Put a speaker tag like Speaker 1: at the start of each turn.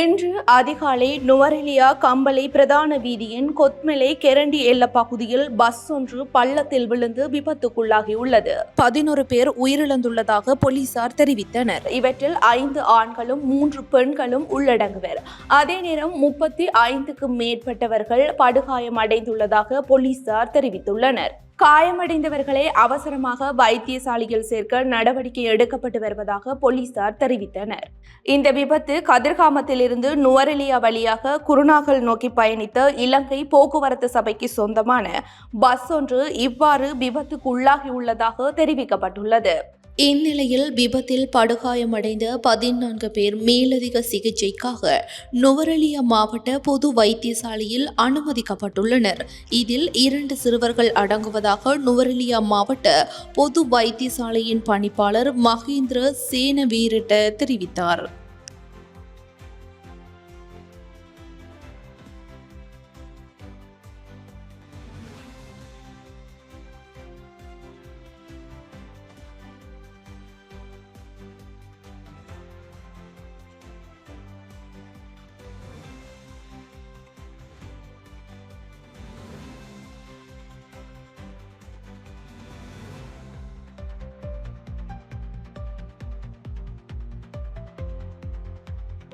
Speaker 1: இன்று அதிகாலை நுவரெலியா கம்பளை பிரதான வீதியின் கொத்மெலை கெரண்டி எல்ல பகுதியில் பஸ் ஒன்று பள்ளத்தில் விழுந்து விபத்துக்குள்ளாகியுள்ளது. பதினொரு பேர் உயிரிழந்துள்ளதாக போலீசார் தெரிவித்தனர். இவற்றில் ஐந்து ஆண்களும் மூன்று பெண்களும் உள்ளடங்குவர். அதே நேரம் முப்பத்தி ஐந்துக்கும் மேற்பட்டவர்கள் படுகாயம் அடைந்துள்ளதாக போலீசார் தெரிவித்துள்ளனர். காயமடைந்தவர்களை அவசரமாக வைத்தியசாலையில் சேர்க்க நடவடிக்கை எடுக்கப்பட்டு வருவதாக போலீசார் தெரிவித்தனர். இந்த விபத்து கதிர்காமத்திலிருந்து நுவரெலியா வழியாக குருநாகல் நோக்கி பயணித்த இலங்கை போக்குவரத்து சபைக்கு சொந்தமான பஸ் ஒன்று இவ்வாறு விபத்துக்குள்ளாகியுள்ளதாக தெரிவிக்கப்பட்டுள்ளது. இந்நிலையில் விபத்தில் படுகாயமடைந்த பதினான்கு பேர் மேலதிக சிகிச்சைக்காக நுவரெலியா மாவட்ட பொது வைத்தியசாலையில் அனுமதிக்கப்பட்டுள்ளனர். இதில் இரண்டு சிறுவர்கள் அடங்குவதாக நுவரெலியா மாவட்ட பொது வைத்தியசாலையின் பணிப்பாளர் மகேந்திர சேன வீரட்ட தெரிவித்தார்.